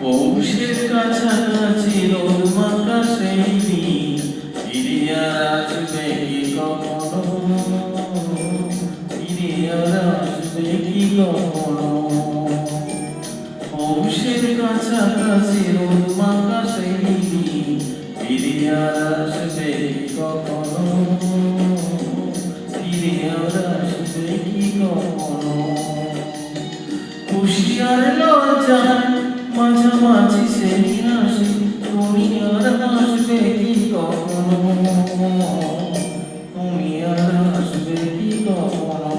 পৌষের কাছাকাছি রোদ মাখা সেই দিন ফিরে আর আসবে কি কখনো ফিরে আর আসবে কি কখনো পৌষের কাছাকাছি রোদ মাখা সেই দিন ফিরে আর আসবে কি কখনো ফিরে আর আসবে কি কখনো খুশি আর লজ্জার মাঝামাঝি সেই হাসি তুমি আর হাসবে কি কখনো? তুমি আর হাসবে কি কখনো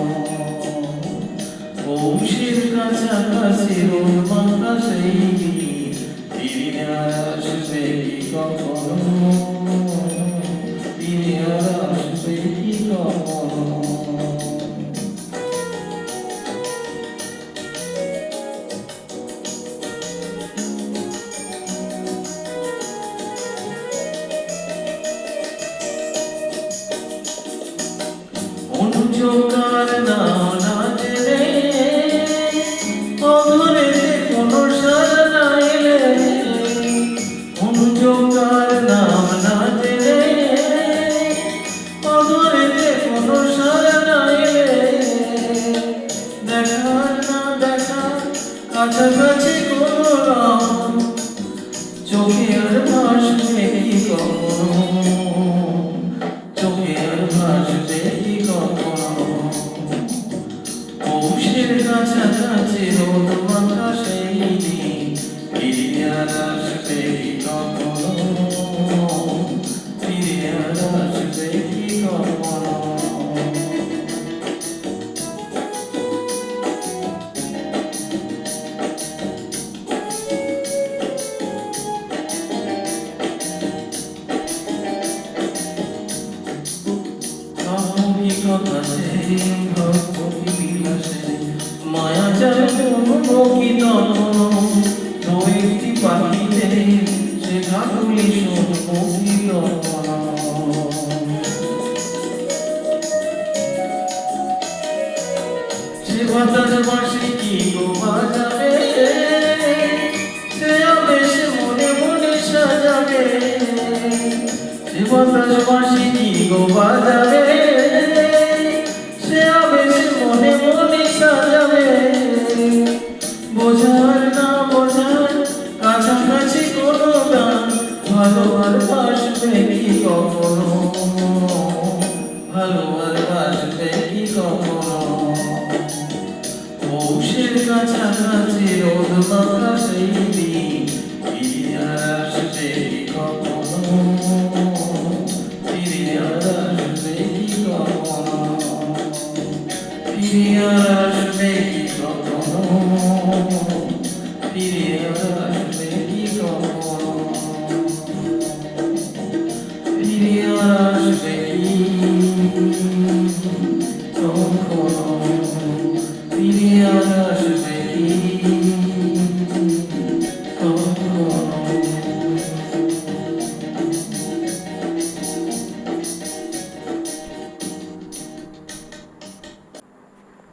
পৌষের কাছাকাছি রোদ মাখা সেই ফিরে আর আসবে কি কখনো ফিরে আর আসবে অনুযোগার নাম না জেনে অধরেতে কোনো সারা না এলে অনুযোগার নাম না জেনে অধরেতে কোনো সারা না এলে দেখার না দেখা কাছাকাছি কোনো সেই ভক্তি বিলাসে। মায়া যায় প্রকৃত দৈত্যি পাখিতে বাতাস কি গো বাজাবে সে আবেশ মনে মনে সাজাবে। সে বাতাস বাসি কি গো বাজাবে বোঝায় না বোঝায় কাছাকাছি কোনো গান ভালো বাসবে কি কখনো? ভালো বাসবে কি কখনো? পৌষের কাছাকাছি রোদ মাথা সেই দিন